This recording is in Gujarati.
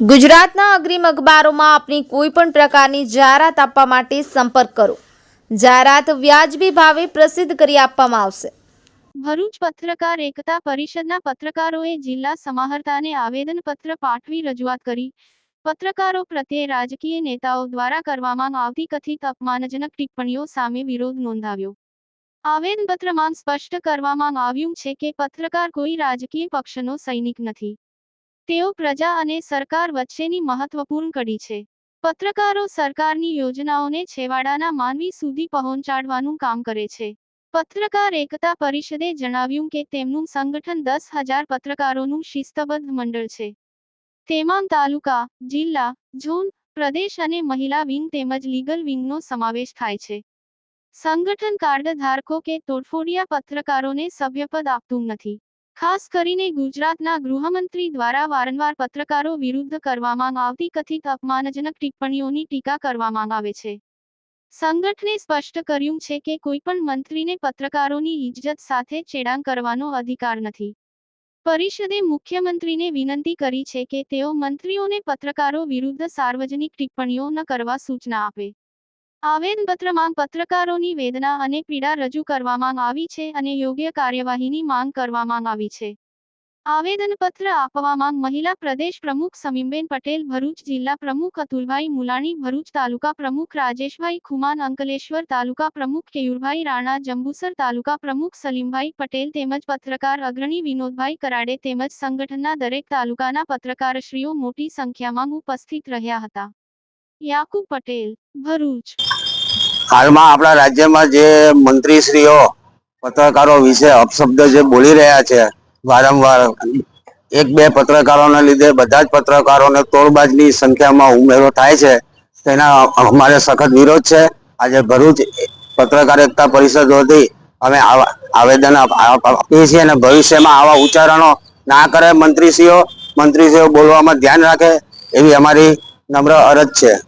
ગુજરાતના અગ્રીમ અખબારોમાં આપની કોઈ પણ પ્રકારની જાહેરાત આપવા માટે સંપર્ક કરો. જાહેરાત વ્યાજબી ભાવે પ્રસિદ્ધ કરી આપવામાં આવશે. ભરૂચ પત્રકાર એકતા પરિષદના પત્રકારોએ જિલ્લા સમાહર્તાને આવેદનપત્ર પાઠવી રજૂઆત કરી. પત્રકારો પ્રત્યે રાજકીય નેતાઓ દ્વારા કરવામાં આવતી કથિત અપમાનજનક ટિપ્પણીઓ સામે વિરોધ નોંધાવ્યો. આવેદનપત્રમાં સ્પષ્ટ કરવામાં આવ્યું છે કે પત્રકાર કોઈ રાજકીય પક્ષનો સૈનિક નથી. તેઓ પ્રજા અને સરકાર વચ્ચેની મહત્વપૂર્ણ કડી છે. પત્રકારો સરકારની યોજનાઓને છેવાડાના માનવી સુધી પહોંચાડવાનું કામ કરે છે. પત્રકાર એકતા પરિષદે જણાવ્યું કે તેમનું સંગઠન દસ હજાર પત્રકારોનું શિસ્તબદ્ધ મંડળ છે. તેમાં તાલુકા, જિલ્લા, ઝોન, પ્રદેશ અને મહિલા વિંગ તેમજ લીગલ વિંગનો સમાવેશ થાય છે. સંગઠન કાર્ડ ધારકો કે તોડફોડિયા પત્રકારોને સભ્યપદ આપતું નથી. ખાસ કરીને ગુજરાતના ગૃહમંત્રી દ્વારા વારંવાર પત્રકારો વિરુદ્ધ કરવામાં આવતી કથિત અપમાનજનક ટિપ્પણીઓની ટીકા કરવામાં આવે છે. સંગઠને સ્પષ્ટ કર્યું છે કે કોઈ પણ મંત્રીને પત્રકારોની ઇજ્જત સાથે છેડાણ કરવાનો અધિકાર નથી. પરિષદે મુખ્યમંત્રીને વિનંતી કરી છે કે તેઓ મંત્રીઓને પત્રકારો વિરુદ્ધ સાર્વજનિક ટિપ્પણીઓ ન કરવા સૂચના આપે. આવેદનપત્રમાં પત્રકારોની વેદના અને પીડા રજૂ કરવામાં આવી છે અને યોગ્ય કાર્યવાહીની માંગ કરવામાં આવી છે. આવેદનપત્ર આપવામાં મહિલા પ્રદેશ પ્રમુખ સમીમબેન પટેલ, ભરૂચ જિલ્લા પ્રમુખ અતુલભાઈ મુલાણી, ભરૂચ તાલુકા પ્રમુખ રાજેશભાઈ ખુમાન, અંકલેશ્વર તાલુકા પ્રમુખ કેયુરભાઈ રાણા, જંબુસર તાલુકા પ્રમુખ સલીમભાઈ પટેલ તેમજ પત્રકાર અગ્રણી વિનોદભાઈ કરાડે તેમજ સંગઠનના દરેક તાલુકાના પત્રકારશ્રીઓ મોટી સંખ્યામાં ઉપસ્થિત રહ્યા હતા. યાકુબ પટેલ, ભરૂચ. હાલમાં આપણા રાજ્યમાં જે મંત્રીશ્રીઓ, પત્રકારો વિશે અપશબ્દ જે બોલી રહ્યા છે, વારંવાર એક બે પત્રકારોના લીધે બધા જ પત્રકારોને તોડબાજની સંખ્યામાં ઉમેરો થાય છે, તેના અમારે સખત વિરોધ છે. આજે ભરૂચ પત્રકાર એકતા પરિષદ વતી અમે આવા આવેદન આપ- આપ- આપીએ છીએ અને ભવિષ્યમાં આવા ઉચ્ચારણો ના કરે મંત્રીશ્રીઓ મંત્રીશ્રીઓ બોલવામાં ધ્યાન રાખે એવી અમારી નમ્ર અરજ છે.